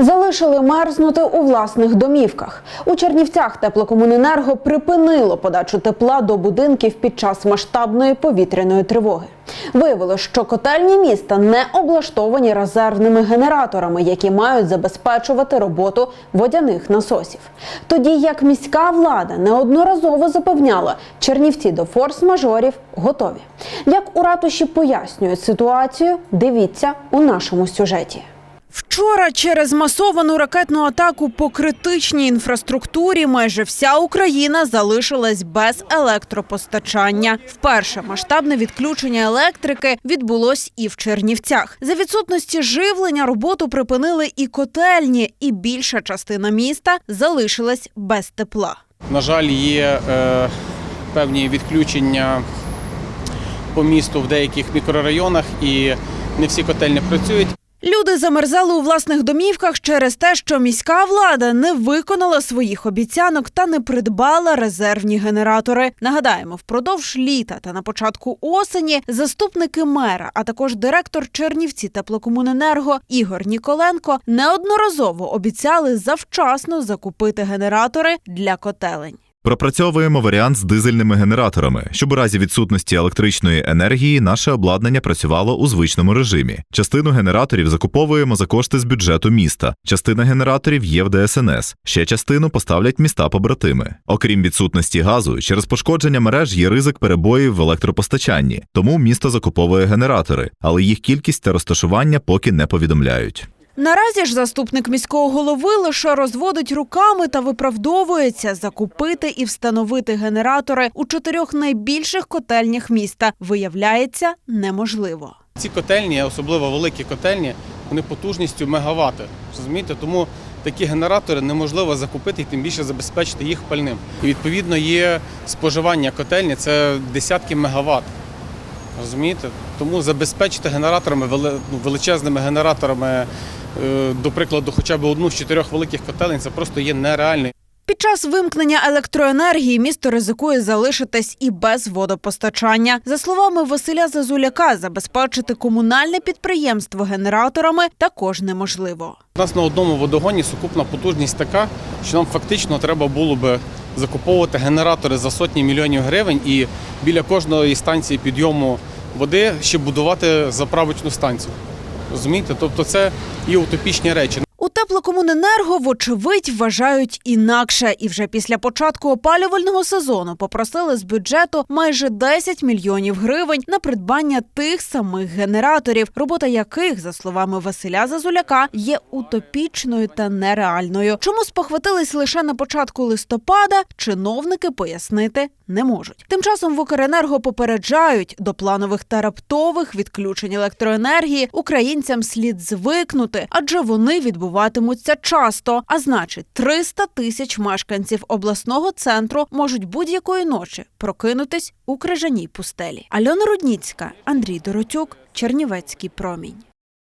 Залишили мерзнути у власних домівках. У Чернівцях теплокомуненерго припинило подачу тепла до будинків під час масштабної повітряної тривоги. Виявилось, що котельні міста не облаштовані резервними генераторами, які мають забезпечувати роботу водяних насосів. Тоді як міська влада неодноразово запевняла, Чернівці до форс-мажорів готові. Як у ратуші пояснюють ситуацію, дивіться у нашому сюжеті. Вчора через масовану ракетну атаку по критичній інфраструктурі майже вся Україна залишилась без електропостачання. Вперше масштабне відключення електрики відбулось і в Чернівцях. За відсутності живлення роботу припинили і котельні, і більша частина міста залишилась без тепла. На жаль, є е, певні відключення по місту в деяких мікрорайонах, і не всі котельні працюють. Люди замерзали у власних домівках через те, що міська влада не виконала своїх обіцянок та не придбала резервні генератори. Нагадаємо, впродовж літа та на початку осені заступники мера, а також директор Чернівці теплокомуненерго Ігор Ніколенко неодноразово обіцяли завчасно закупити генератори для котелень. Пропрацьовуємо варіант з дизельними генераторами, щоб у разі відсутності електричної енергії наше обладнання працювало у звичному режимі. Частину генераторів закуповуємо за кошти з бюджету міста. Частина генераторів є в ДСНС. Ще частину поставлять міста побратими. Окрім відсутності газу, через пошкодження мереж є ризик перебоїв в електропостачанні, тому місто закуповує генератори, але їх кількість та розташування поки не повідомляють. Наразі ж заступник міського голови лише розводить руками та виправдовується закупити і встановити генератори у чотирьох найбільших котельнях міста. Виявляється, неможливо. Ці котельні, особливо великі котельні, вони потужністю мегавати. Розумієте? Тому такі генератори неможливо закупити і тим більше забезпечити їх пальним. І відповідно є споживання котельні це десятки мегаватт. Розумієте? Тому забезпечити генераторами, ну, величезними генераторами, е, до прикладу, хоча б одну з чотирьох великих котелень, це просто є нереально. Під час вимкнення електроенергії місто ризикує залишитись і без водопостачання. За словами Василя Зазуляка, забезпечити комунальне підприємство генераторами також неможливо. У нас на одному водогоні сукупна потужність така, що нам фактично треба було би закуповувати генератори за сотні мільйонів гривень і біля кожної станції підйому води ще будувати заправочну станцію. Розумієте? Тобто це є утопічні речі. Теплокомуненерго, вочевидь, вважають інакше, і вже після початку опалювального сезону попросили з бюджету майже 10 мільйонів гривень на придбання тих самих генераторів, робота яких, за словами Василя Зазуляка, є утопічною та нереальною. Чому спохватились лише на початку листопада, чиновники пояснити не можуть. Тим часом в Укренерго попереджають до планових та раптових відключень електроенергії українцям слід звикнути, адже вони відбуватимуться часто. А значить, 300 тисяч мешканців обласного центру можуть будь-якої ночі прокинутись у крижаній пустелі. Альона Рудніцька, Андрій Доротюк, Чернівецький промінь.